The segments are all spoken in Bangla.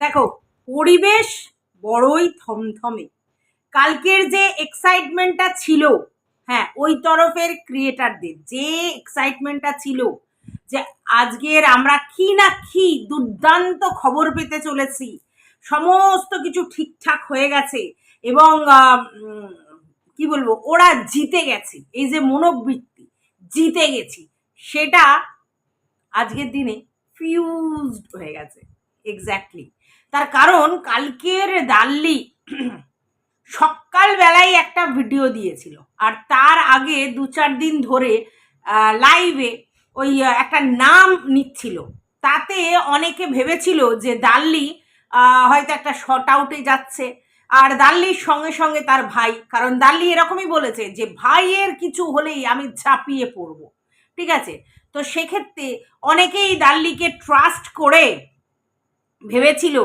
দেখো, পরিবেশ বড়ই থমথমে। কালকের যে এক্সাইটমেন্টটা ছিল হ্যাঁ ওই তরফের ক্রিয়েটারদের যে এক্সাইটমেন্টটা ছিল, যে আজকের আমরা কি না কি দুর্দান্ত খবর পেতে চলেছি, সমস্ত কিছু ঠিকঠাক হয়ে গেছে এবং কি বলব, ওরা জিতে গেছে। এই যে মনোবৃত্তি, জিতে গেছি। সেটা আজকের দিনে ফিউজড হয়ে গেছে। এক্স্যাক্টলি তার কারণ কালকের দাল্লি সকালবেলায় একটা ভিডিও দিয়েছিল। আর তার আগে দু চার দিন ধরে লাইভে ওই একটা নাম নিচ্ছিল। তাতে অনেকে ভেবেছিল যে দাল্লি হয়তো একটা শর্ট আউটে যাচ্ছে। আর দাল্লির সঙ্গে সঙ্গে তার ভাই, কারণ দাল্লি এরকমই বলেছে যে, ভাইয়ের কিছু হলেই আমি ঝাঁপিয়ে পড়ব। ঠিক আছে? তো সেক্ষেত্রে অনেকেই দাল্লিকে ট্রাস্ট করে ভেবেছিল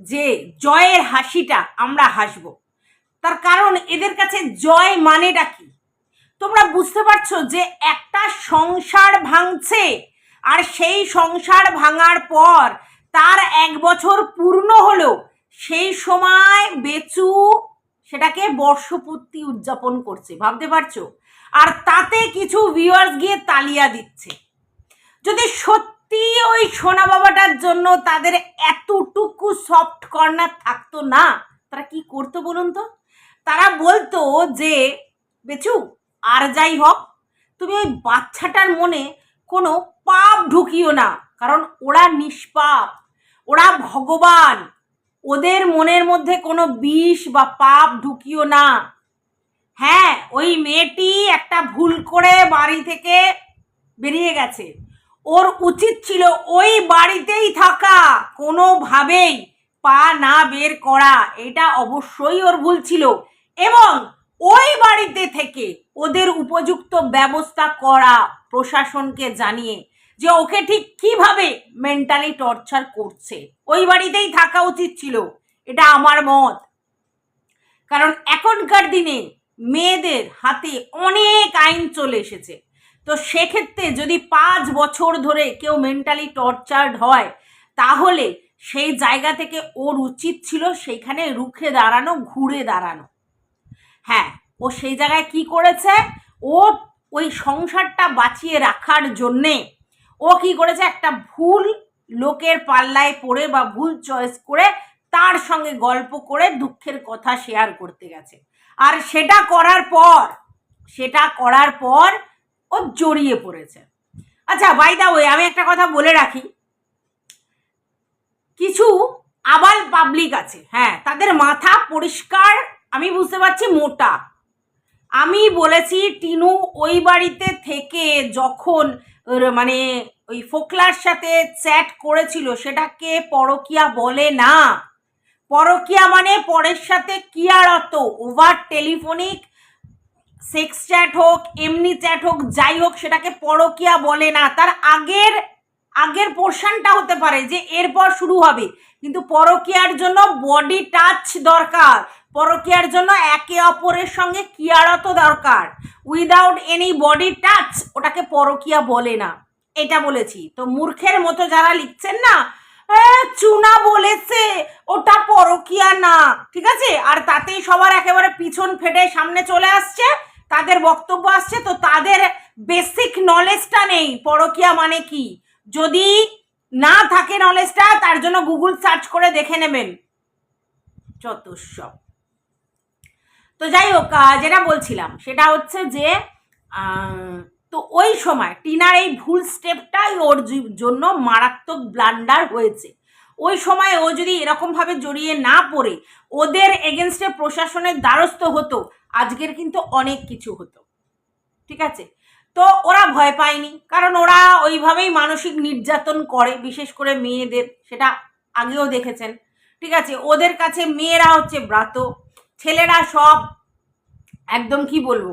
যে জয়ের হাসিটা আমরা হাসব। তার কারণ এদের কাছে জয় মানেটা কি? তোমরা বুঝতে পারছ যে একটা সংসার ভাঙছে আর সেই সংসার ভাঙার পর তার এক বছর পূর্ণ হলো, সেই সময় বেচু সেটাকে বর্ষপূর্তি উদযাপন করছে, ভাবতে পারছ? আর তাতে কিছু ভিউয়ার্স গিয়ে তালিয়া দিচ্ছে। যদি সত্যি ওই সোনা বাবাটার জন্য তাদের এতটুকু সফট কর্নার থাকতো না? তারা কি করতো বলুন তো? তারা বলতো যে, বেচু, আর যাই হোক, তুমি ওই বাচ্চাটার মনে কোনো পাপ ঢুকিও না, কারণ ওরা নিষ্পাপ, ওরা ভগবান। ওদের মনের মধ্যে কোনো বিষ বা পাপ ঢুকিও না। হ্যাঁ ওই মেয়েটি একটা ভুল করে বাড়ি থেকে বেরিয়ে গেছে। ওর উচিত ছিল ওই বাড়িতেই থাকা, কোনোভাবেই পা না বের করা। এটা অবশ্যই ওর ভুল ছিল। এবং ওই বাড়িতে থেকে ওদের উপযুক্ত ব্যবস্থা করা প্রশাসনকে জানিয়ে যে ওকে ঠিক কীভাবে মেন্টালি টর্চার করছে। ওই বাড়িতেই থাকা উচিত ছিল। এটা আমার মত। কারণ এখনকার দিনে মেয়েদের হাতে অনেক আইন চলে এসেছে। তো সেক্ষেত্রে যদি পাঁচ বছর ধরে কেউ মেন্টালি টর্চার্ড হয়, তাহলে সেই জায়গা থেকে ওর উচিত ছিল সেইখানে রুখে দাঁড়ানো, ঘুরে দাঁড়ানো। হ্যাঁ ও সেই জায়গায় কি করেছে? ও ওই সংসারটা বাঁচিয়ে রাখার জন্যে ও কি করেছে? একটা ভুল লোকের পাল্লায় পড়ে বা ভুল চয়েস করে তার সঙ্গে গল্প করে দুঃখের কথা শেয়ার করতে গেছে। আর সেটা করার পর, সেটা করার পর ও জড়িয়ে পড়েছে। আচ্ছা বাই দা ওয়ে আমি একটা কথা বলে রাখি। কিছু আবাল পাবলিক আছে হ্যাঁ তাদের মাথা পরিষ্কার, আমি বুঝতে পারছি, মোটা। আমি বলেছি, টিনু ওই বাড়িতে থেকে যখন মানে ওই ফোকলার সাথে চ্যাট করেছিল, সেটাকে পরকিয়া বলে না। পরকিয়া মানে পরের সাথে কিয়ারত ওভার টেলিফোনিক সেক্স চ্যাট হোক, এমনি চ্যাট হোক, যাই হোক, সেটাকে পরকিয়া বলে না। তার আগের আগের পোর্শনটা হতে পারে যে এরপর শুরু হবে। কিন্তু পরকিয়ার জন্য বডি টাচ দরকার। পরকিয়ার জন্য একে অপরের সঙ্গে কিয়ারত দরকার। উইদাউট এনি বডি টাচ ওটাকে পরকিয়া বলে না। এটা বলেছি। তো মূর্খের মতো যারা লিখছেন না চুনা বলেছে, ওটা পরকিয়া না। ঠিক আছে? আর তাতেই সবার একেবারে পিছন ফেটে সামনে চলে আসছে। তাদের বক্তব্য আসছে, তো তাদের বেসিক নলেজটা নেই। পরকিয়া মানে কি? যদি না থাকে নলেজটা তার জন্য গুগল সার্চ করে দেখে নেবেন। সব তো যাই হোক যেটা বলছিলাম, সেটা হচ্ছে যে তো ওই সময় টিনার এই ভুল স্টেপটাই ওর জন্য মারাত্মক ব্লান্ডার হয়েছে। ওই সময় ও যদি এরকমভাবে জড়িয়ে না পড়ে ওদের এগেনস্টে প্রশাসনের দ্বারস্থ হতো, আজকের কিন্তু অনেক কিছু হতো। ঠিক আছে? তো ওরা ভয় পায়নি, কারণ ওরা ওইভাবেই মানসিক নির্যাতন করে, বিশেষ করে মেয়েদের, সেটা আগেও দেখেছেন। ঠিক আছে? ওদের কাছে মেয়েরা হচ্ছে ব্রাত, ছেলেরা সব একদম কি বলব?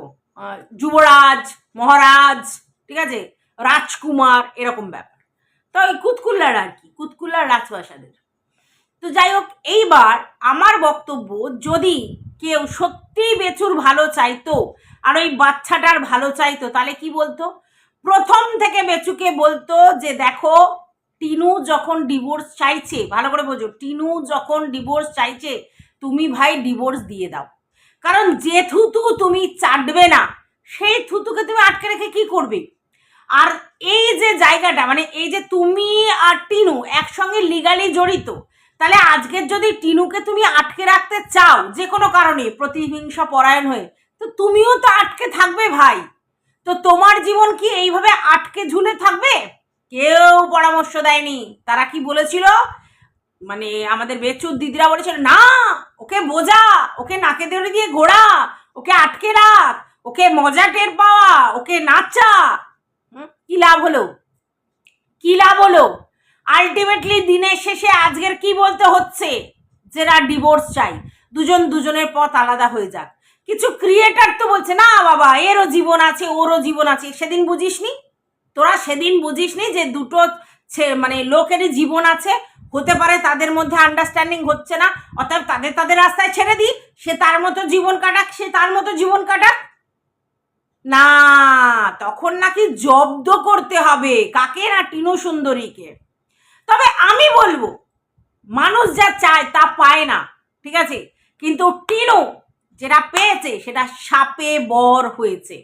যুবরাজ, মহারাজ, ঠিক আছে? রাজকুমার, এরকম ব্যাপার। তো ওই কুতকুল্লার আর কি, কুতকুল্লার রাজপ্রাসাদের। তো যাই হোক, এইবার আমার বক্তব্য যদি কেউ সত্যিই বেচুর ভালো চাইতো আর ওই বাচ্চাটার ভালো চাইতো, তাহলে কি বলতো? প্রথম থেকে বেচুকে বলতো যে, দেখো, টিনু যখন ডিভোর্স চাইছে, ভালো করে বোঝো, টিনু যখন ডিভোর্স চাইছে, তুমি ভাই ডিভোর্স দিয়ে দাও। কারণ যে থুতু তুমি চাটবে না, সেই থুতুকে তুমি আটকে রেখে কি করবে? আর এই যে জায়গাটা মানে এই যে তুমি আর টিনু একসঙ্গে লিগালি জড়িত তাহলে আজকের যদি টিনুকে তুমি আটকে রাখতে চাও, যে কোনো কারণে, প্রতিহিংসা পরায়ণ হয়ে, তো তুমিও তো আটকে থাকবে ভাই। তো তোমার জীবন কি এইভাবে আটকে ঝুলে থাকবে? কেউ পরামর্শ দেয়নি। তারা কি বলেছিল? মানে আমাদের বেচুর দিদিরা বলেছিল, না, ওকে বোঝা, ওকে নাকে দড়ি দিয়ে ঘোরা, ওকে আটকে রাখ, ওকে মজা টের পাওয়া, ওকে নাচা। কি লাভ হলো? কি লাভ হলো? আলটিমেটলি দিনের শেষে আজকের কি বলতে হচ্ছে? যেটা ডিভোর্স চাই, দুজন দুজনের পথ আলাদা হয়ে যাক। কিছু ক্রিয়েটার তো বলছে, না বাবা, এরও জীবন আছে, ওরও জীবন আছে। সেদিন বুঝিসনি? তোরা সেদিন বুঝিসনি যে দুটো মানে লোকেরই জীবন আছে। হতে পারে তাদের মধ্যে আন্ডারস্ট্যান্ডিং হচ্ছে না অর্থাৎ তাদের তাদের রাস্তায় ছেড়ে দিই। সে তার মতো জীবন কাটাক, সে তার মতো জীবন কাটাক। না, তখন নাকি জব্দ করতে হবে। কাকে না টিনু সুন্দরীকে? তবে আমি বলব, মানুষ যা চায় তা পায় না, ঠিক আছে? কিন্তু টিনু যেটা পেয়েছে সেটা সাপে বর হয়েছে।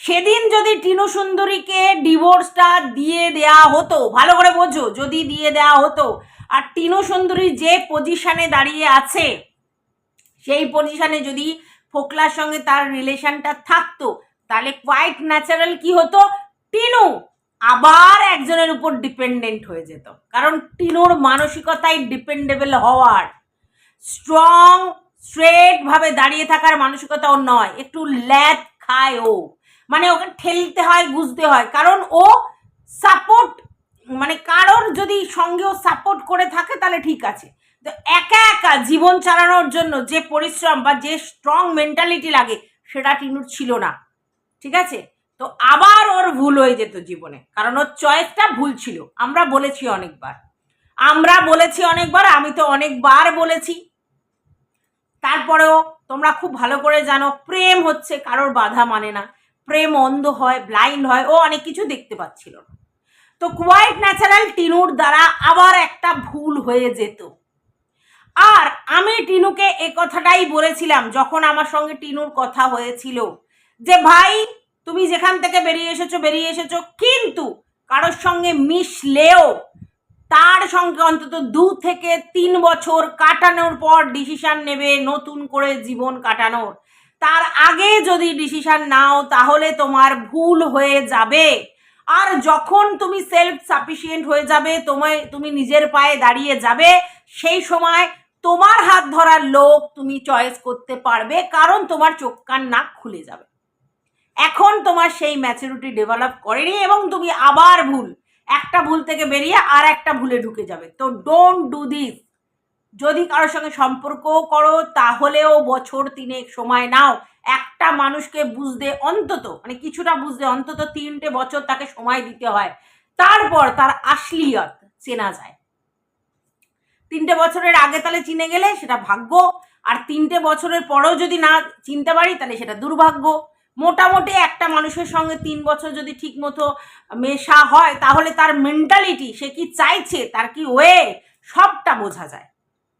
সেদিন যদি টিনু সুন্দরীকে ডিভোর্সটা দিয়ে দেয়া হতো, ভালো করে বোঝো, যদি দিয়ে দেয়া হতো, আর টিনু সুন্দরী যে পজিশনে দাঁড়িয়ে আছে, সেই পজিশনে যদি ফোকলার সঙ্গে তার রিলেশনটা থাকতো, তাহলে কোয়াইট ন্যাচারাল কি হতো? টিনু আবার একজনের উপর ডিপেন্ডেন্ট হয়ে যেত। কারণ টিনুর মানসিকতাই ডিপেন্ডেবল হওয়ার। স্ট্রং স্ট্রেট ভাবে দাঁড়িয়ে থাকার মানসিকতা ওর নয়। একটু ল্যাদ খায় ও। মানে ওকে ঠেলতে হয় বুঝতে হয়। কারণ ও সাপোর্ট মানে কারোর যদি সঙ্গে ও সাপোর্ট করে থাকে, তাহলে ঠিক আছে। তো একা একা জীবন চালানোর জন্য যে পরিশ্রম বা যে স্ট্রং মেন্টালিটি লাগে, সেটা টিনুর ছিল না। ঠিক আছে? তো আবার ওর ভুল হয়ে যেত জীবনে। কারণ ওর চয়েসটা ভুল ছিল। আমরা বলেছি অনেকবার। আমরা বলেছি অনেকবার, আমি তো অনেকবার বলেছি। তারপরেও তোমরা খুব ভালো করে জানো, প্রেম হচ্ছে কারোর বাধা মানে না। প্রেম অন্ধ হয় ব্লাইন্ড হয়, ও অনেক কিছু দেখতে পাচ্ছিল না। তো কোয়াইট ন্যাচারাল টিনুর দ্বারা আবার একটা ভুল হয়ে যেত। আর আমি টিনুকে এ কথাটাই বলেছিলাম যখন আমার সঙ্গে টিনুর কথা হয়েছিল যে, ভাই তুমি যেখান থেকে বেরিয়ে এসেছ বেরিয়ে এসেছ। কিন্তু কারোর সঙ্গে মিশলেও তার সঙ্গে অন্তত দু থেকে তিন বছর কাটানোর পর ডিসিশন নেবে নতুন করে জীবন কাটানোর। তার আগে যদি ডিসিশন নাও, তাহলে তোমার ভুল হয়ে যাবে। আর যখন তুমি সেলফ সাফিসিয়েন্ট হয়ে যাবে, তোমায়, তুমি নিজের পায়ে দাঁড়িয়ে যাবে, সেই সময় তোমার হাত ধরার লোক তুমি চয়েস করতে পারবে, কারণ তোমার চোখ কান নাক খুলে যাবে। এখন তোমার সেই ম্যাচুরিটি ডেভেলপ করেনি এবং তুমি আবার ভুল। একটা ভুল থেকে বেরিয়ে আর একটা ভুলে ঢুকে যাবে। তো ডোন্ট ডু দিস যদি কারোর সঙ্গে সম্পর্ক করো, তাহলেও বছর তিনেক সময় নাও। একটা মানুষকে বুঝতে অন্তত মানে কিছুটা বুঝতে অন্তত তিনটে বছর তাকে সময় দিতে হয়। তারপর তার আসলিয়ত চেনা যায়। তিনটে বছরের আগে তাহলে চিনে গেলে সেটা ভাগ্য, আর তিনটে বছরের পরেও যদি না চিনতে পারি, তাহলে সেটা দুর্ভাগ্য। মোটামুটি একটা মানুষের সঙ্গে তিন বছর যদি ঠিক মতো মেশা হয়, তাহলে তার মেন্টালিটি সে কি চাইছে, তার কি ওয়ে সবটা বোঝা যায়।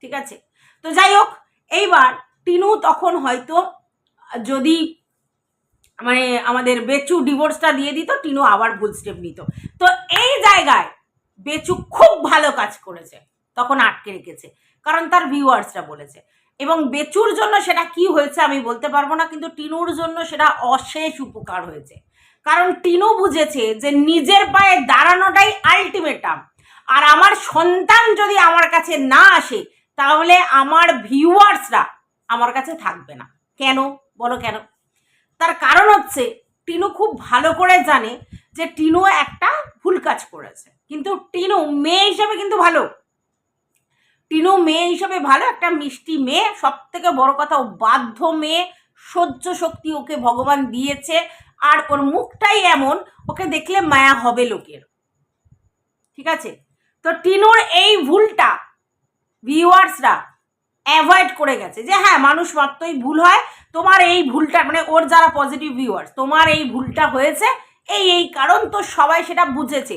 ঠিক আছে? তো যাই হোক, এইবার টিনু তখন হয়তো যদি মানে আমাদের বেচু ডিভোর্সটা দিয়ে দিত, টিনু আবার ভুল স্টেপ নিত। তো এই জায়গায় বেচু খুব ভালো কাজ করেছে, তখন আটকে রেখেছে। কারণ তার ভিউয়ার্সরা বলেছে। এবং বেচুর জন্য সেটা কি হয়েছে আমি বলতে পারব না, কিন্তু টিনুর জন্য সেটা অশেষ উপকার হয়েছে। কারণ টিনু বুঝেছে যে নিজের পায়ে দাঁড়ানোটাই আলটিমেটাম আর আমার সন্তান যদি আমার কাছে না আসে, তাহলে আমার ভিউয়ার্সরা আমার কাছে থাকবে না। কেন? বলো কেন? তার কারণ হচ্ছে, টিনু খুব ভালো করে জানে যে টিনু একটা ভুল কাজ করেছে। কিন্তু টিনু মেয়ে হিসেবে কিন্তু ভালো। টিনু মেয়ে হিসেবে ভালো, একটা মিষ্টি মেয়ে সব থেকে বড় কথা ও বাধ্য মেয়ে, সহ্য শক্তি ওকে ভগবান দিয়েছে, আর ওর মুখটাই এমন, ওকে দেখলে মায়া হবে লোকের। ঠিক আছে? তো টিনুর এই ভুলটা ভিউয়ার্সরা অ্যাভয়েড করে গেছে, যে হ্যাঁ মানুষ মাত্রই ভুল হয়, তোমার এই ভুলটা মানে ওর যারা পজিটিভ ভিউয়ার্স তোমার এই ভুলটা হয়েছে, এই এই কারণ তো সবাই সেটা বুঝেছে।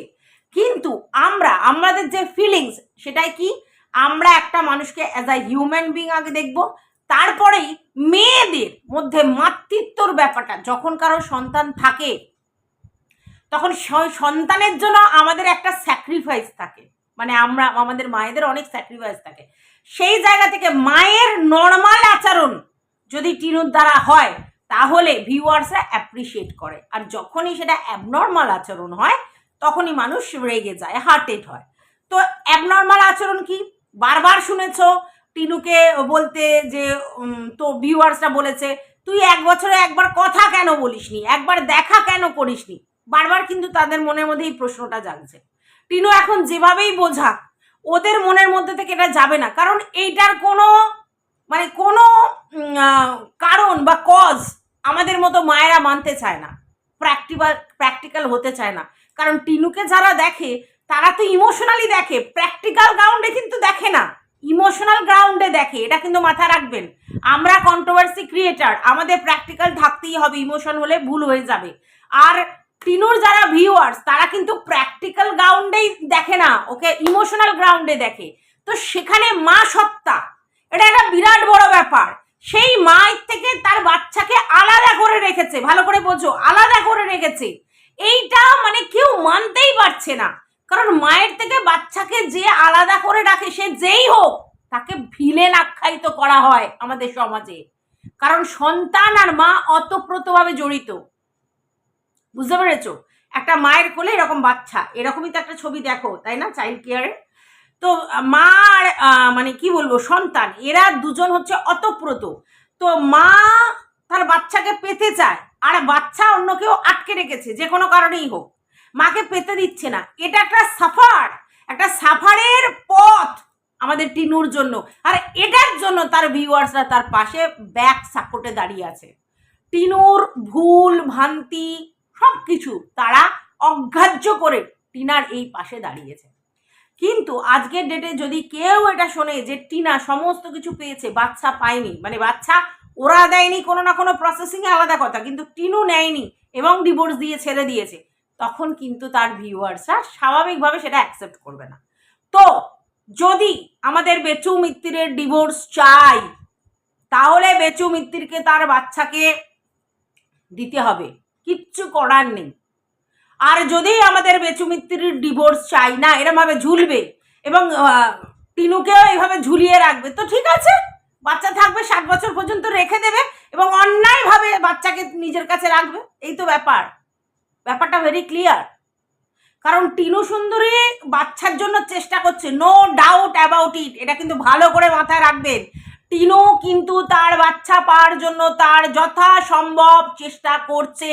কিন্তু আমরা, আমাদের যে ফিলিংস সেটাই কি? আমরা একটা মানুষকে অ্যাজ আ হিউম্যান বিং আগে দেখব, তারপরেই মেয়েদের মধ্যে মাতৃত্বর ব্যাপারটা, যখন কারও সন্তান থাকে, তখন সন্তানের জন্য আমাদের একটা স্যাক্রিফাইস থাকে। মানে আমরা, আমাদের মায়েদের অনেক স্যাক্রিফাইস থাকে। সেই জায়গা থেকে মায়ের নর্মাল আচরণ যদি টিনুর দ্বারা হয়, তাহলে ভিউয়ার্সরা অ্যাপ্রিসিয়েট করে। আর যখনই সেটা অ্যাবনর্মাল আচরণ হয়, তখনই মানুষ রেগে যায় হার্টেড হয়। তো অ্যাবনর্মাল আচরণ কি? বারবার শুনেছ টিনুকে বলতে যে তো ভিউয়ার্সরা বলেছে, তুই এক বছরে একবার কথা কেন বলিসনি? একবার দেখা কেন করিসনি? বারবার কিন্তু তাদের মনের মধ্যে এই প্রশ্নটা জাগছে। টিনু এখন যেভাবেই বোঝাক, ওদের মনের মধ্যে থেকে এটা যাবে না। কারণ এইটার কোনো মানে কোনো কারণ বা কজ আমাদের মতো মায়েরা মানতে চায় না। প্র্যাকটিক্যাল প্র্যাকটিক্যাল হতে চায় না। কারণ টিনুকে যারা দেখে তারা তো ইমোশনালি দেখে প্র্যাকটিক্যাল গ্রাউন্ডে কিন্তু দেখে না। ইমোশনাল গ্রাউন্ডে দেখে, এটা কিন্তু মাথায় রাখবেন। আমরা কন্ট্রোভার্সি ক্রিয়েটার আমাদের প্র্যাকটিক্যাল থাকতেই হবে ইমোশন হলে ভুল হয়ে যাবে। আর টিনুর যারা ভিউয়ার্স তারা কিন্তু প্র্যাকটিক্যাল গ্রাউন্ডেই দেখে না, ওকে ইমোশনাল গ্রাউন্ডে দেখে। তো সেখানে মা সত্তা, এটা একটা বিরাট বড় ব্যাপার। সেই মায়ের থেকে তার বাচ্চাকে আলাদা করে রেখেছে, ভালো করে বোঝো, আলাদা করে রেখেছে। এইটা মানে কেউ মানতেই পারছে না। কারণ মায়ের থেকে বাচ্চাকে যে আলাদা করে রাখে সে যেই হোক, তাকে ভিলেন আখ্যায়িত করা হয় আমাদের সমাজে। কারণ সন্তান আর মা অতপ্রতভাবে জড়িত। বুঝতে পেরেছ? একটা মায়ের কোলে এরকম বাচ্চা, এরকমই তো একটা ছবি দেখো, তাই না? চাইল্ড কেয়ারে তো মা আর মানে কি বলব, সন্তান, এরা দুজন হচ্ছে অতপ্রত। তো মা তার বাচ্চাকে পেতে চায়, আর বাচ্চা অন্য কেউ আটকে রেখেছে, যে কোনো কারণেই হোক। মাকে পেতে দিচ্ছে না। এটা একটা সাফার একটা সাফারের পথ আমাদের টিনুর জন্য। আর এটার জন্য তার ভিউয়ার্সরা তার পাশে ব্যাক সাপোর্টে দাঁড়িয়ে আছে। টিনুর ভুল, ভ্রান্তি সব কিছু তারা অগ্রাহ্য করে টিনার এই পাশে দাঁড়িয়েছে। কিন্তু আজকের ডেটে যদি কেউ এটা শোনে যে টিনা সমস্ত কিছু পেয়েছে, বাচ্চা পায়নি মানে বাচ্চা ওরা দেয়নি কোনো না কোনো প্রসেসিংয়ে আলাদা কথা, কিন্তু টিনু নেয়নি এবং ডিভোর্স দিয়ে ছেড়ে দিয়েছে তখন কিন্তু তার ভিউয়ার্সরা স্বাভাবিকভাবে সেটা অ্যাকসেপ্ট করবে না। তো যদি আমাদের বেচু মিত্তিরের ডিভোর্স চাই, তাহলে বেচু মিত্তিরকে তার বাচ্চাকে দিতে হবে। কিচ্ছু করার নেই। আর যদি আমাদের বেচু মিত্তির ডিভোর্স চাই না, এরমভাবে ঝুলবে এবং টিনুকেও এইভাবে ঝুলিয়ে রাখবে, তো ঠিক আছে। বাচ্চা থাকবে, ষাট বছর পর্যন্ত রেখে দেবে এবং অন্যায়ভাবে বাচ্চাকে নিজের কাছে রাখবে। এই তো ব্যাপার। ব্যাপারটা ভেরি ক্লিয়ার কারণ টিনু সুন্দরী বাচ্চার জন্য চেষ্টা করছে নো ডাউট অ্যাবাউট ইট এটা কিন্তু ভালো করে মাথায় রাখবেন। টিনু কিন্তু তার বাচ্চা পাওয়ার জন্য তার যথাসম্ভব চেষ্টা করছে।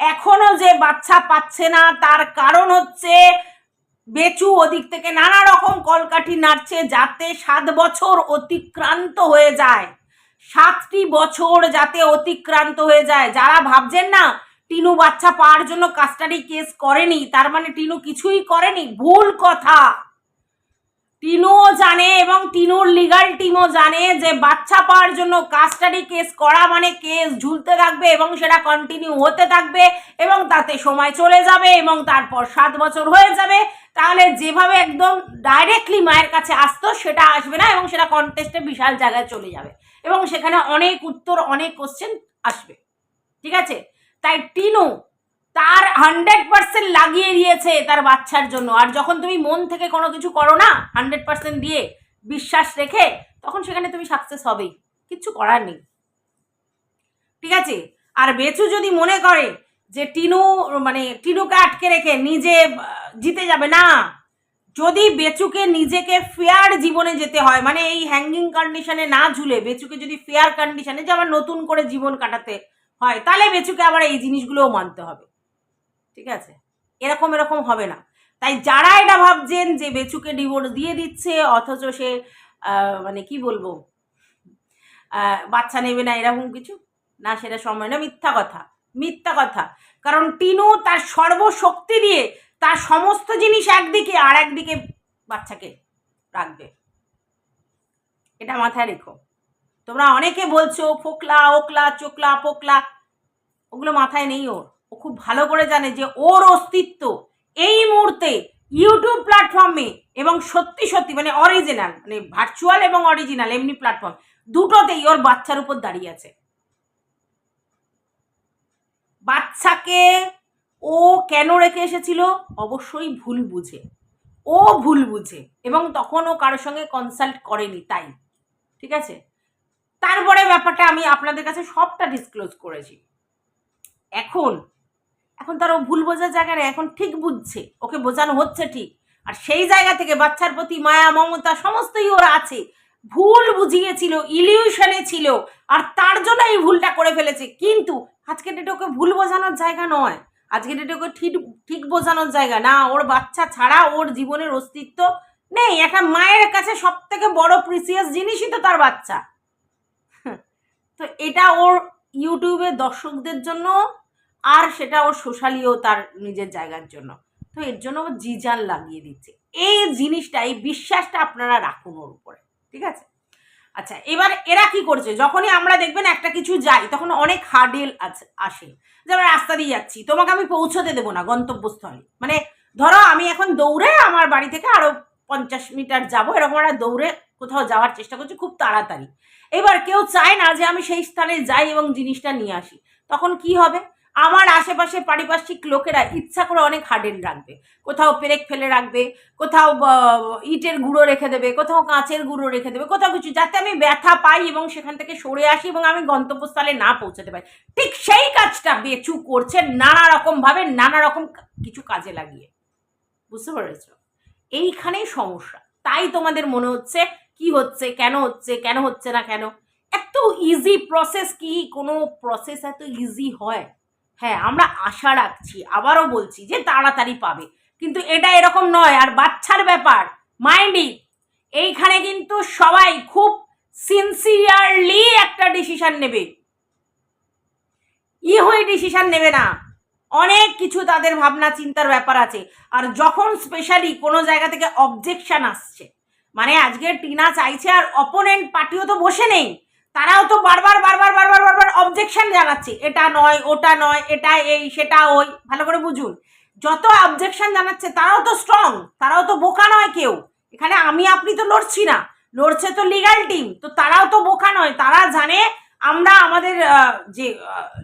এখনও যে বাচ্চা পাচ্ছে না, তার কারণ হচ্ছে বেচু ওদিক থেকে নানা রকম কলকাঠি নাড়ছে যাতে সাত বছর অতিক্রান্ত হয়ে যায়। সাতটি বছর যাতে অতিক্রান্ত হয়ে যায়। যারা ভাবছেন না টিনু বাচ্চা পাওয়ার জন্য কাস্টাডি কেস করেনি, তার মানে টিনু কিছুই করেনি, ভুল কথা। টিনুও জানে এবং টিনুর লিগাল টিমও জানে যে বাচ্চা পাওয়ার জন্য কাস্টাডি কেস করা মানে কেস ঝুলতে থাকবে এবং সেটা কন্টিনিউ হতে থাকবে এবং তাতে সময় চলে যাবে এবং তারপর সাত বছর হয়ে যাবে। তাহলে যেভাবে একদম ডাইরেক্টলি মায়ের কাছে আসতো, সেটা আসবে না এবং সেটা কন্টেস্টে বিশাল জায়গায় চলে যাবে। এবং সেখানে অনেক উত্তর, অনেক কোশ্চেন আসবে। ঠিক আছে? তাই টিনু তার হান্ড্রেড পার্সেন্ট লাগিয়ে দিয়েছে তার বাচ্চার জন্য। আর যখন তুমি মন থেকে কোনো কিছু করো না হান্ড্রেড পার্সেন্ট দিয়ে বিশ্বাস রেখে, তখন সেখানে তুমি সাকসেস হবেই। কিচ্ছু করার নেই। ঠিক আছে? আর বেচু যদি মনে করে যে টিনু মানে টিনুকে আটকে রেখে নিজে জিতে যাবে, না। যদি বেচুকে নিজেকে ফেয়ার জীবনে যেতে হয় মানে এই হ্যাঙ্গিং কন্ডিশনে না ঝুলে, বেচুকে যদি ফেয়ার কন্ডিশনে যে আমার নতুন করে জীবন কাটাতে হয়, তাহলে বেচুকে আবার এই জিনিসগুলোও মানতে হবে। ঠিক আছে? এরকম এরকম হবে না। তাই যারা এটা ভাবছেন যে বেচুকে ডিভোর্স দিয়ে দিচ্ছে, অথচ সে মানে কি বলব? বাচ্চা নেবে না, এরকম কিছু? না, সেটা সময় না। মিথ্যা কথা। মিথ্যা কথা। কারণ টিনু তার সর্বশক্তি দিয়ে তার সমস্ত জিনিস একদিকে আর একদিকে বাচ্চাকে রাখবে। এটা মাথায় রেখো। তোমরা অনেকে বলছো, ফোকলা, ওকলা, চোকলা, পোকলা, ওগুলো মাথায় নেই ওর। ও খুব ভালো করে জানে যে ওর অস্তিত্ব এই মুহূর্তে ইউটিউব প্ল্যাটফর্মে এবং সত্যি সত্যি মানে অরিজিনাল মানে ভার্চুয়াল এবং অরিজিনাল এমনি প্ল্যাটফর্ম দুটোতেই ওর বাচ্চার উপর দাঁড়িয়ে আছে। বাচ্চাকে ও কেন রেখে এসেছিল? অবশ্যই ভুল বুঝে। ও ভুল বুঝে এবং তখন ও কারোর সঙ্গে কনসাল্ট করেনি, তাই। ঠিক আছে? তারপরে ব্যাপারটা আমি আপনাদের কাছে সবটা ডিসক্লোজ করেছি। এখন এখন তার ও ভুল বোঝার জায়গা নেই, এখন ঠিক বুঝছে, ওকে বোঝানো হচ্ছে ঠিক। আর সেই জায়গা থেকে বাচ্চার প্রতি মায়া, মমতা, সমস্তই ওর আছে। ভুল বুঝিয়েছিল ইলিউশনে ছিল, আর তার জন্য এই ভুলটা করে ফেলেছে। কিন্তু আজকে ডেটে ওকে ভুল বোঝানোর জায়গা নয়। আজকে ডেটে ওকে ঠিক ঠিক বোঝানোর জায়গা না। ওর বাচ্চা ছাড়া ওর জীবনের অস্তিত্ব নেই। একটা মায়ের কাছে সব থেকে বড় প্রিসিয়াস জিনিসই তো তার বাচ্চা। তো এটা ওর ইউটিউবে দর্শকদের জন্য আর সেটা ওর সোশ্যালিও তার নিজের জায়গার জন্য। তো এর জন্য ও জিজান লাগিয়ে দিচ্ছে। এই জিনিসটা, এই বিশ্বাসটা আপনারা রাখুন ওর উপরে, ঠিক আছে? আচ্ছা এবার এরা কি করছে? যখনই আমরা দেখবেন একটা কিছু যাই, তখন অনেক হার্ডেল আছে, আসে। যেমন রাস্তা দিয়ে যাচ্ছি, তোমাকে আমি পৌঁছতে দেবো না গন্তব্যস্থলে। মানে ধরো আমি এখন দৌড়ে আমার বাড়ি থেকে আরও পঞ্চাশ মিটার যাব, এরকম একটা দৌড়ে কোথাও যাওয়ার চেষ্টা করছি, খুব তাড়াতাড়ি। এবার কেউ চায় না যে আমি সেই স্থানে যাই এবং জিনিসটা নিয়ে আসি। তখন কি হবে? আমার আশেপাশে পারিপার্শ্বিক লোকেরা ইচ্ছা করে অনেক হার্ডেল রাখবে। কোথাও পেরেক ফেলে রাখবে, কোথাও ইটের গুঁড়ো রেখে দেবে, কোথাও কাঁচের গুঁড়ো রেখে দেবে, কোথাও কিছু, যাতে আমি ব্যথা পাই এবং সেখান থেকে সরে আসি এবং আমি গন্তব্যস্থলে না পৌঁছাতে পারি। ঠিক সেই কাজটা বেচু করছে নানা রকম ভাবে, নানা রকম কিছু কাজে লাগিয়ে। বুঝতে পেরেছ? এইখানেই সমস্যা। তাই তোমাদের মনে হচ্ছে কি হচ্ছে, কেন হচ্ছে কেন হচ্ছে না কেন? এত ইজি প্রসেস কি? কোনো প্রসেস এত ইজি হয়? হ্যাঁ আমরা আশা রাখছি, আবারও বলছি যে তাড়াতাড়ি পাবে। কিন্তু এটা এরকম নয়, আর বাচ্চার ব্যাপার। মাইন্ডই এইখানে কিন্তু সবাই খুব সিনসিয়ারলি একটা ডিসিশন নেবে। ই হয়ে ডিসিশন নেবে না। অনেক কিছু তাদের ভাবনা চিন্তার ব্যাপার আছে। আর যখন স্পেশালি কোনো জায়গা থেকে অবজেকশন আসছে মানে আজকে টিনা চাইছে আর অপোনেন্ট পার্টিও তো বসে নেই। তারাও তো বারবার বারবার বারবার বারবার অবজেকশন জানাচ্ছে। এটা নয়, ওটা নয়, এটা এই, সেটা ওই, ভালো করে বুঝুন। যত অবজেকশন জানাচ্ছে, তারাও তো স্ট্রং তারাও তো বোকা নয় কেউ। এখানে আমি, আপনি তো লড়ছি না। লড়ছে তো লিগাল টিম তো তারাও তো বোকা নয়। তারা জানে আমরা আমাদের যে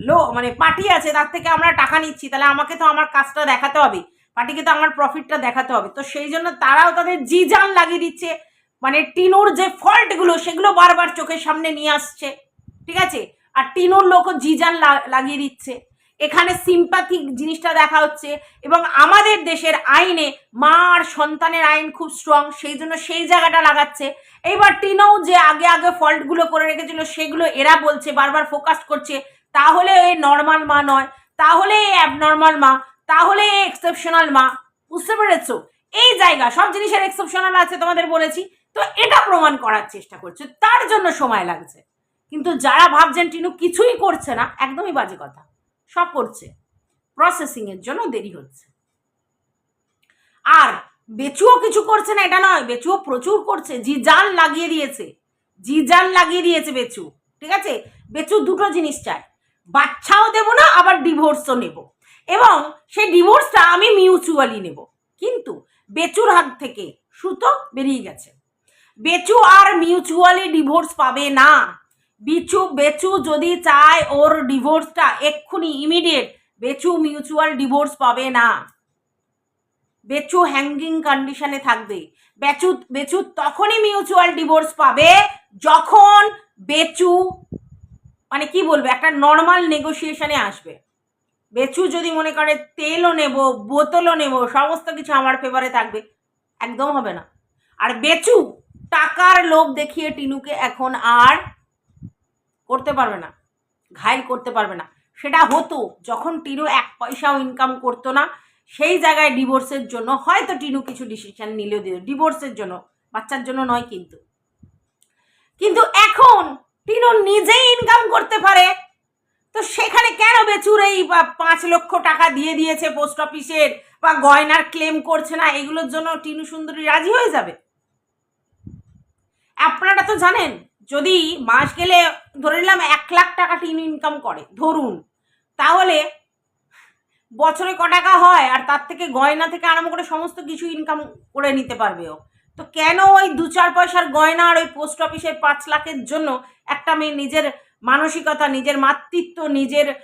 লো মানে পার্টি আছে, তার থেকে আমরা টাকা নিচ্ছি। তাহলে আমাকে তো আমার কাজটা দেখাতে হবে। পার্টিকে তো আমার প্রফিটটা দেখাতে হবে। তো সেই জন্য তারাও তাদের জি জান লাগিয়ে দিচ্ছে। মানে টিনুর যে ফল্টগুলো সেগুলো বারবার চোখের সামনে নিয়ে আসছে। ঠিক আছে? আর টিনুর লোকও জিজান লাগিয়ে দিচ্ছে। এখানে সিম্পাথিক জিনিসটা দেখা হচ্ছে এবং আমাদের দেশের আইনে মা আর সন্তানের আইন খুব স্ট্রং সেই জন্য সেই জায়গাটা লাগাচ্ছে। এইবার টিনও যে আগে আগে ফল্টগুলো করে রেখেছিল, সেগুলো এরা বলছে, বারবার ফোকাস করছে। তাহলে এ নর্মাল মা নয়, তাহলে এ অ্যাবনর্মাল মা। তাহলে এক্সেপশনাল মা, বুঝতে পেরেছ? এই জায়গা, সব জিনিসের এক্সেপশনাল আছে তোমাদের বলেছি, তো এটা প্রমাণ করার চেষ্টা করছে, তার জন্য সময় লাগছে। কিন্তু যারা ভাবছেন টিনু কিছুই করছে না, একদমই বাজে কথা, সব করছে। প্রসেসিং এর জন্য দেরি হচ্ছে। আর বেচুও কিছু করছে না, এটা নয়, বেচুও প্রচুর করছে জি জান লাগিয়ে দিয়েছে জি জান লাগিয়ে দিয়েছে বেচু, ঠিক আছে? বেচু দুটো জিনিস চায়, বাচ্চাও দেবো না, আবার ডিভোর্সও নেব। এবং সেই ডিভোর্সটা আমি মিউচুয়ালি নেব। কিন্তু বেচুর হাত থেকে সুতো বেরিয়ে গেছে। বেচু আর মিউচুয়ালি ডিভোর্স পাবে না। বিচু, বেচু যদি চায় ওর ডিভোর্সটা এক্ষুনি ইমিডিয়েট, বেচু মিউচুয়াল ডিভোর্স পাবে না। বেচু হ্যাঙ্গিং কন্ডিশনে থাকবে। বেচু বেচু তখনই মিউচুয়াল ডিভোর্স পাবে যখন বেচু মানে কি বলব, একটা নর্মাল নেগোসিয়েশনে আসবে। বেচু যদি মনে করে তেলও নেব, বোতলও নেব, সমস্ত কিছু আমার ফেভারে থাকবে, একদম হবে না। আর বেচু, টাকার লোভ দেখিয়ে টিনুকে এখন আর করতে পারবে না, ঘায়ল করতে পারবে না। সেটা হতো যখন টিনু এক পয়সাও ইনকাম করতো না, সেই জায়গায় ডিভোর্সের জন্য, হয়তো টিনু কিছু ডিসিশন নিলেও দিল ডিভোর্সের জন্য, বাচ্চার জন্য নয় কিন্তু। কিন্তু এখন টিনু নিজেই ইনকাম করতে পারে তো সেখানে কেন বেচুর এই পাঁচ লক্ষ টাকা দিয়ে দিয়েছে পোস্ট অফিসের? বা গয়নার ক্লেম করছে না, এগুলোর জন্য টিনু সুন্দরী রাজি হয়ে যাবে? আপনারা তো জানেন, যদি মাস গেলে ধরে নিলাম এক লাখ টাকা টিনু ইনকাম করে, ধরুন, তাহলে বছরে ক টাকা হয়, আর তার থেকে গয়না থেকে আরম্ভ করে সমস্ত কিছু ইনকাম করে নিতে পারবে ও। তো কেন ওই দু চার পয়সার গয়না আর ওই পোস্ট অফিসের পাঁচ লাখের জন্য একটা মেয়ে নিজের মানসিকতা, নিজের মাতৃত্ব, নিজের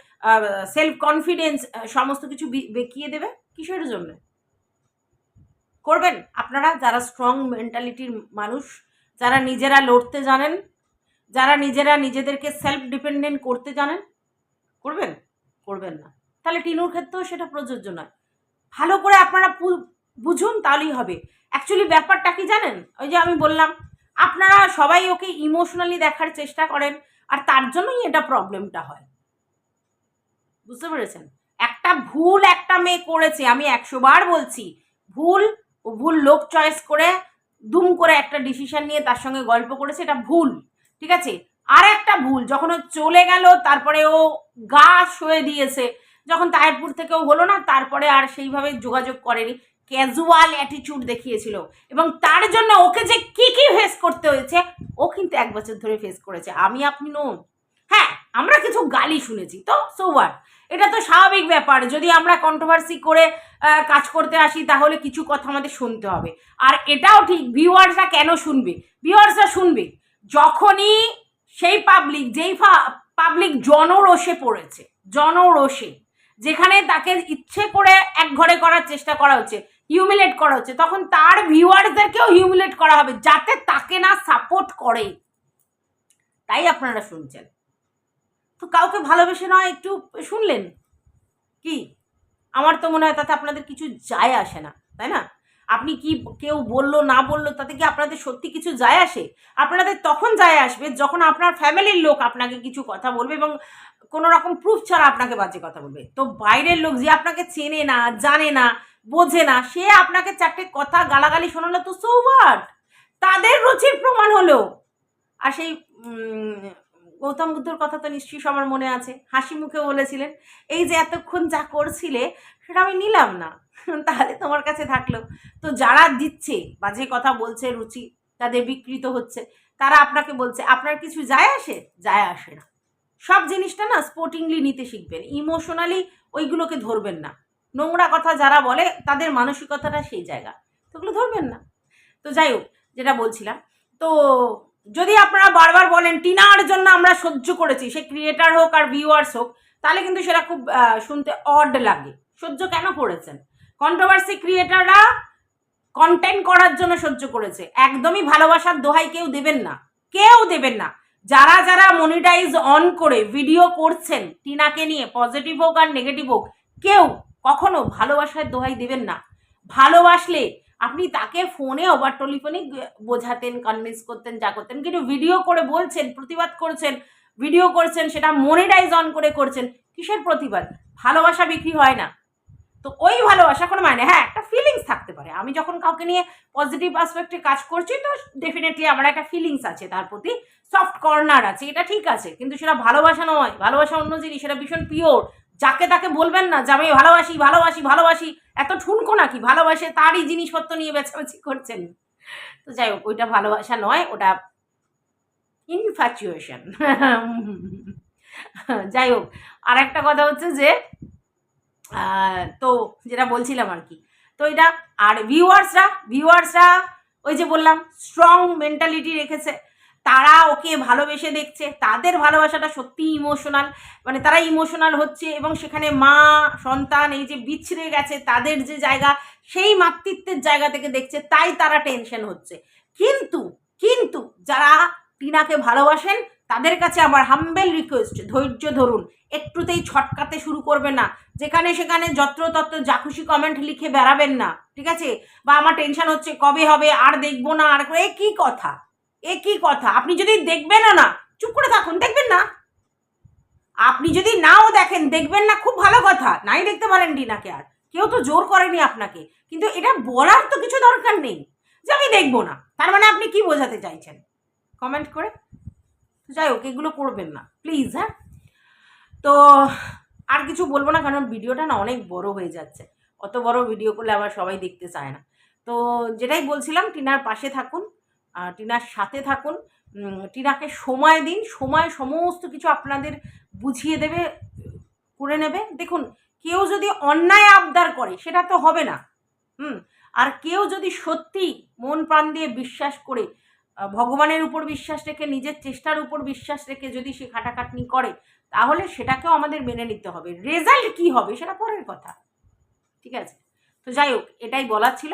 সেলফ কনফিডেন্স সমস্ত কিছু বেঁকিয়ে দেবে কিসের জন্য? করবেন। আপনারা যারা স্ট্রং মেন্টালিটির মানুষ, যারা নিজেরা লড়তে জানেন, যারা নিজেরা নিজেদেরকে সেলফ ডিপেন্ডেন্ট করতে জানেন, করবেন? করবেন না। তাহলে টিনুর ক্ষেত্রেও সেটা প্রযোজ্য নয়। ভালো করে আপনারা বুঝুন, তাহলেই হবে। অ্যাকচুয়ালি ব্যাপারটা কি জানেন? ওই যে আমি বললাম, আপনারা সবাই ওকে ইমোশনালি দেখার চেষ্টা করেন। আর তার জন্যই এটা প্রবলেমটা হয়। বুঝতে পেরেছেন? একটা ভুল একটা মেয়ে করেছে, আমি একশো বার বলছি, ভুল, ও ভুল লোক চয়েস করে দুম করে একটা ডিসিশন নিয়ে তার সঙ্গে গল্প করেছে, এটা ভুল, ঠিক আছে? আর একটা ভুল, যখন ও চলে গেল, তারপরে ও গা সয়ে দিয়েছে, যখন তায়েরপুর থেকেও হলো না, তারপরে আর সেইভাবে যোগাযোগ করেনি ক্যাজুয়াল অ্যাটিটিউড দেখিয়েছিল। এবং তার জন্য ওকে যে কি কি ফেস করতে হয়েছে, ও কিন্তু এক বছর ধরে ফেস করেছে। আমি আপনি নন হ্যাঁ আমরা কিছু গালি শুনেছি, তো সো হোয়াট এটা তো স্বাভাবিক ব্যাপার। যদি আমরা কন্ট্রোভার্সি করে কাজ করতে আসি, তাহলে কিছু কথা আমাদের শুনতে হবে। আর এটাও ঠিক ভিউয়ার্সরা কেন শুনবে? ভিউয়ার্সরা শুনবে, যখনই সেই পাবলিক যেই পাবলিক জনরোষে পড়েছে, জনরোষে, যেখানে তাকে ইচ্ছে করে এক ঘরে করার চেষ্টা করা হচ্ছে হিউমিলেট করা হচ্ছে। তখন তার ভিউয়ারদেরকেও হিউমিলেট করা হবে যাতে তাকে না সাপোর্ট করে। তাই আপনারা শুনছেন। তো কাউকে ভালোবেসে নয়, একটু শুনলেন? কি? আমার তো মনে হয় তাতে আপনাদের কিছু যায় আসে না, তাই না? আপনি কি কেউ বলল, না বলল, তাতে কি আপনাদের সত্যি কিছু যায় আসে? আপনাদের তখন যায় আসবে যখন আপনার ফ্যামিলির লোক আপনাকে কিছু কথা বলবে এবং কোনো রকম প্রুফ ছাড়া আপনাকে বাজে কথা বলবে। তো বাইরের লোক যে আপনাকে চেনে না, জানে না বোঝে না। সে আপনাকে চারটে কথা গালাগালি শোনালো তো সো তাদের রুচির প্রমাণ হলো। আর সেই গৌতম বুদ্ধর কথা তো নিশ্চয়ই সবার মনে আছে। হাসি মুখে বলেছিলেন, এই যে এতক্ষণ যা করছিলে, সেটা আমি নিলাম না। তাহলে তোমার কাছে থাকল। তো যারা দিচ্ছে বাজে কথা বলছে রুচি, তাদের বিকৃত হচ্ছে। তারা আপনাকে বলছে, আপনার কিছু যায় আসে? যায় আসে না। সব জিনিসটা না স্পোর্টিংলি নিতে শিখবেন। ইমোশনালি ওইগুলোকে ধরবেন না। নোংরা কথা যারা বলে, তাদের মানসিকতাটা সেই জায়গা। তো ওগুলো ধরবেন না। তো যাই হোক, যেটা বলছিলাম। তো যদি আপনারা বারবার বলেন, টিনার জন্য আমরা সহ্য করেছি, সে ক্রিয়েটার হোক আর ভিউয়ার্স হোক, তাহলে কিন্তু সেটা খুব শুনতে অড লাগে। সহ্য কেন করেছেন? কন্ট্রোভার্সি ক্রিয়েটাররা কন্টেন্ট করার জন্য সহ্য করেছে। একদমই ভালোবাসার দোহাই কেউ দেবেন না। কেউ দেবেন না। যারা যারা মনিটাইজ অন করে ভিডিও করছেন, টিনাকে নিয়ে পজিটিভ হোক আর নেগেটিভ হোক, কেউ কখনো ভালোবাসার দোহাই দেবেন না। ভালোবাসলে আপনি তাকে ফোনে ওভার টেলিফোনে বোঝাতেন কনভিন্স করতেন, যা করতেন। কিন্তু ভিডিও করে বলছেন, প্রতিবাদ করছেন ভিডিও করছেন, সেটা মনিটাইজ অন করে করছেন, কিসের প্রতিবাদ? ভালোবাসা বিক্রি হয় না। তো ওই ভালোবাসা কোনো মানে হ্যাঁ একটা ফিলিংস থাকতে পারে। আমি যখন কাউকে নিয়ে পজিটিভ আসপেক্টে কাজ করছি, তো ডেফিনেটলি আমার একটা ফিলিংস আছে। তার প্রতি সফট কর্নার আছে। এটা ঠিক আছে। কিন্তু সেটা ভালোবাসা নয়। ভালোবাসা অন্য জিনিস। সেটা ভীষণ পিওর যাকে তাকে বলবেন না যে আমি ভালোবাসি ভালোবাসি ভালোবাসি। এত ঠুনকো নাকি? ভালোবাসে তারই জিনিসপত্র নিয়ে বেচাবেচি করছেন। তো যাই হোক, ওইটা ভালোবাসা নয়, ওটা ইনফ্যাচুয়েশন যাই হোক আর একটা কথা হচ্ছে যে তো যেটা বলছিলাম আর কি, তো এটা আর ভিউয়ার্সরা ভিউয়ার্সরা ওই যে বললাম স্ট্রং মেন্টালিটি রেখেছে। তারা ওকে ভালোবেসে দেখছে, তাদের ভালোবাসাটা সত্যি ইমোশনাল মানে তারা ইমোশনাল হচ্ছে এবং সেখানে মা, সন্তান এই যে বিছড়ে গেছে, তাদের যে জায়গা, সেই মাতৃত্বের জায়গা থেকে দেখছে, তাই তারা টেনশন হচ্ছে। কিন্তু কিন্তু যারা টিনাকে ভালোবাসেন, তাদের কাছে আমার হাম্বেল রিকোয়েস্ট ধৈর্য ধরুন, একটুতেই ছটকাতে শুরু করবে না। যেখানে সেখানে যত্রতত্র যা খুশি কমেন্ট লিখে বেড়াবেন না, ঠিক আছে? বা আমার টেনশন হচ্ছে, কবে হবে, আর দেখব না, আর এ কি কথা? এ কি কথা। আপনি যদি দেখবেনও না, চুপ করে থাকুন, দেখবেন না। আপনি যদি নাও দেখেন, দেখবেন না, খুব ভালো কথা। নাই দেখতে পারেন ডিনাকে আর। কেউ তো জোর করেনি আপনাকে। কিন্তু এটা বলার তো কিছু দরকার নেই। যে আমি দেখব না। তার মানে আপনি কি বোঝাতে চাইছেন? কমেন্ট করে। যাই হোক, এগুলো করবেন না। প্লিজ হ্যাঁ? তো আর কিছু বলব না, কারণ ভিডিওটা না অনেক বড় হয়ে যাচ্ছে। অত বড় ভিডিও করলে আবার সবাই দেখতে চায় না। তো যেটাই বলছিলাম, টিনার পাশে থাকুন। টিনার সাথে থাকুন। টিনাকে সময় দিন। সময় সমস্ত কিছু আপনাদের বুঝিয়ে দেবে, করে নেবে। দেখুন, কেউ যদি অন্যায় আবদার করে, সেটা তো হবে না। হুম? আর কেউ যদি সত্যি মন প্রাণ দিয়ে বিশ্বাস করে ভগবানের উপর বিশ্বাস রেখে, নিজের চেষ্টার উপর বিশ্বাস রেখে যদি সে খাটাখাটনি করে, তাহলে সেটাকেও আমাদের মেনে নিতে হবে। রেজাল্ট কি হবে, সেটা পরের কথা। ঠিক আছে? তো যাই হোক, এটাই বলার ছিল।